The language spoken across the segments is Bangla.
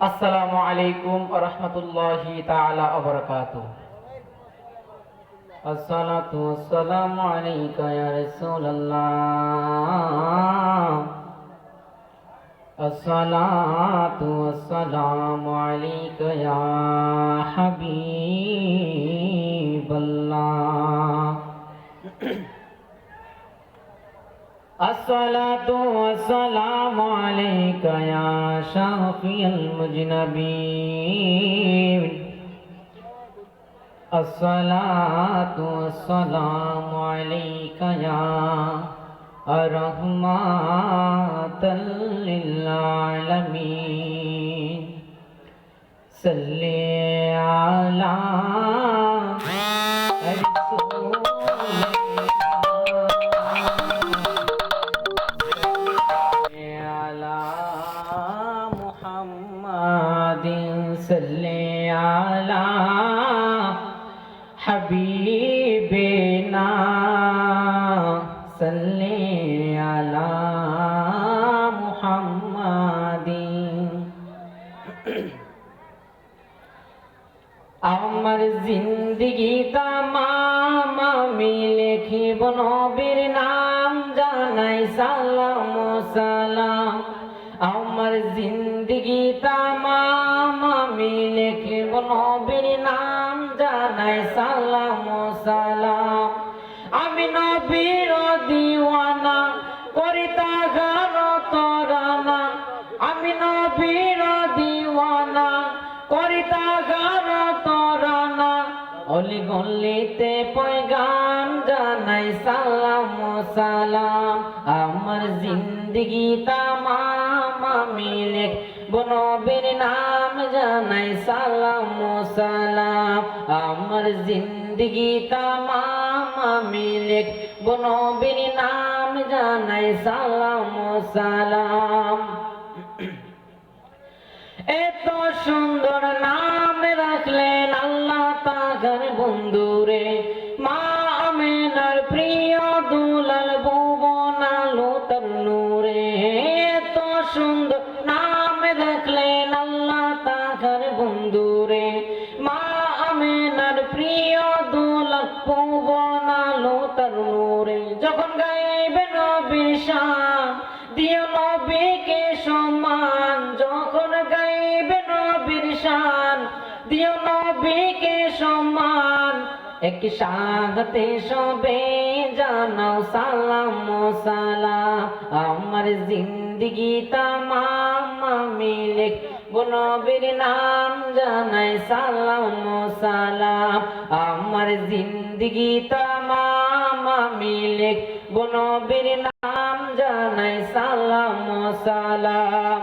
আসসালামু আলাইকুম ওয়া রাহমাতুল্লাহি তাআলা ওয়া বারাকাতুহু আসসালাতু ওয়াসসালামু আলাইকা ইয়া রাসূলুল্লাহ আসসালাতু ওয়াসসালামু আলাইকা ইয়া হাবিবাল্লাহ الصلاة والسلام عليك يا شافي المجنبين الصلاة والسلام عليك يا رحمة للعالمين صل على ना सल्ले अला মুহাম্মাদি। আমার জিন্দগি তামাম আমি লিখিব নবীর নাম, জানাই সালাম সালাম। আমার জিন্দগি তামাম আমি লিখিব নবীর নাম, জানাই সালাম আমি নবীর দিওয়ানা, করি তাহার তরানা। আমি নবীর দিওয়ানা, করি তাহার তরানা। অলি গলিতে পয়গাম জানাই সালাম সালাম। আমার জিন্দগি তামাম আমি লেখ বনবীর নাম জানাই সালাম সালাম। আমার জিন্দগি তামাম আমি লেখ বনবীর নাম জানাই সালাম সালাম। এত সুন্দর নাম রাখলেন আল্লাহ তাগার বন্ধুরে শান দিও নবীকে সম্মান, যখন গাইবে নবীর শান দিও নবীকে সম্মান। এক সাগতে সবে জানাও সালাম সালাম, আমার জিন্দগি তামাম আমি লেখ নবীর নাম, জানাই সালাম সালাম, আমার জিন্দগি তামাম আমি লেখ নবীর নাম। সালাম সালাম।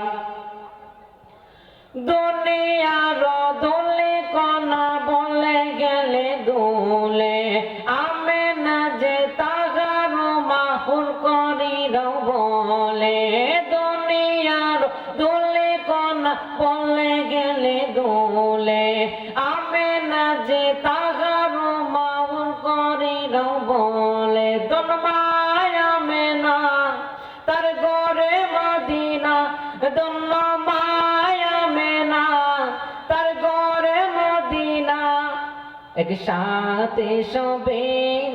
দুনিয়ার দোলে কনা বলে গেলে দোলে। আমে না যে তাগার মাহুর করি বলে। দুনিয়ার দোলে কনা বলে গেলে দোলে। আমে না যে তাগার মাহুর করি বলে। তোর মায়া মেনা তার গরে মদিনা, দন্ন মায়া মেনা। তার গড়ে মদিনা। এক সাথে সবে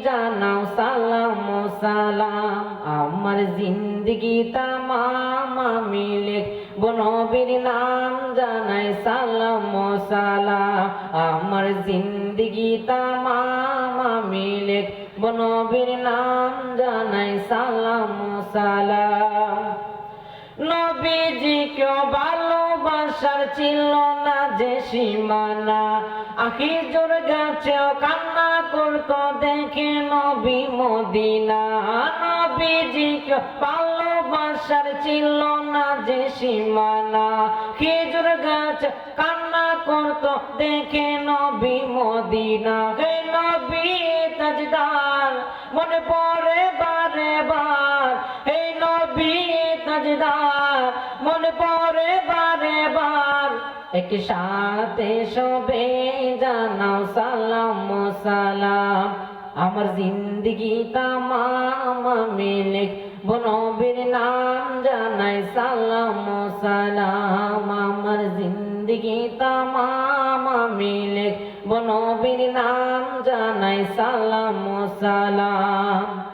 জানাও সালাম সালাম। আমার জিন্দগি তামাম আমি লেখ। বনবীর নাম জানাই সালাম সালাম। আমার জিন্দগি তামাম আমি বনবীর নাম জানাই সালাম সালাম। নবীজি কেউ ভালোবাসার ছিল না যে সীমানা। আখি জোর গাছে কান্না করতো দেখে নবী মদিনা। নবীজি কেউ ভালোবাসার ছিল না যে সীমানা। খেজুর গাছ কান্না করতো দেখে নবী মদিনা। হে নবী তাজদার মনে পড়ে বারে বার। হে নবী তাজদার, মনে পড়ে বারে বার। এক সাথে সবে জানাও সালাম সালাম। আমার জিন্দগি তামাম মিলিক, বনবীর নাম জানাই সালাম সালাম। আমার জিন্দগি তামাম মিলিক বনবীর নাম জানাই সালাম সালাম।